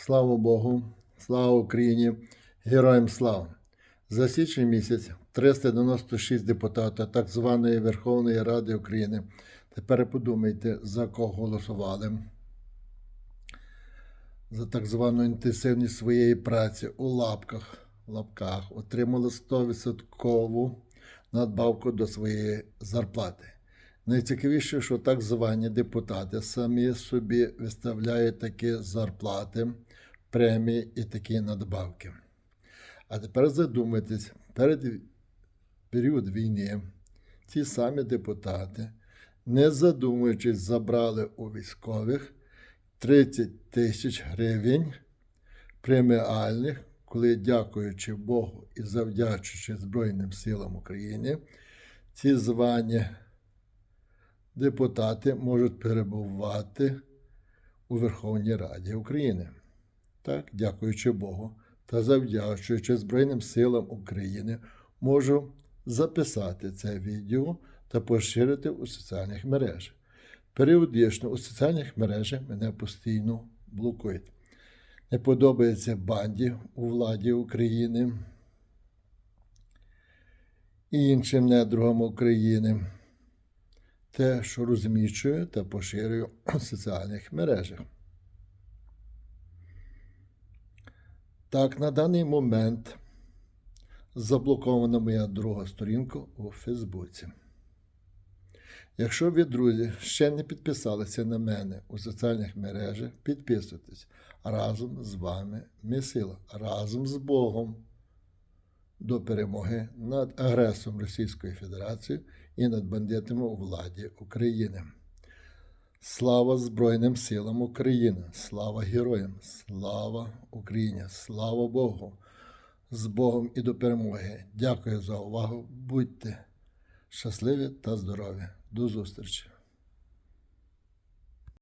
Слава Богу, слава Україні, героям слава! За січень місяць 396 депутатів так званої Верховної Ради України. Тепер подумайте, за кого голосували. За так звану інтенсивність своєї праці у лапках, лапках отримали 100% надбавку до своєї зарплати. Найцікавіше, що так звані депутати самі собі виставляють такі зарплати, премії і такі надбавки. А тепер задумайтесь, перед період війни ці самі депутати, не задумуючись, забрали у військових 30 тисяч гривень преміальних, коли, дякуючи Богу і завдячуючи Збройним силам України, ці звані депутати можуть перебувати у Верховній Раді України. Так, дякуючи Богу та завдячуючи Збройним силам України, можу записати це відео та поширити у соціальних мережах. Періодично у соціальних мережах мене постійно блокують. Не подобається банді у владі України і іншим недругам України те, що розміщую та поширюю у соціальних мережах. Так, на даний момент заблокована моя друга сторінка у Фейсбуці. Якщо ви, друзі, ще не підписалися на мене у соціальних мережах, підписуйтесь. Разом з вами ми сила, разом з Богом до перемоги над агресором Російської Федерації і над бандитами у владі України. Слава Збройним силам України! Слава героям! Слава Україні! Слава Богу! З Богом і до перемоги! Дякую за увагу! Будьте щасливі та здорові! До зустрічі!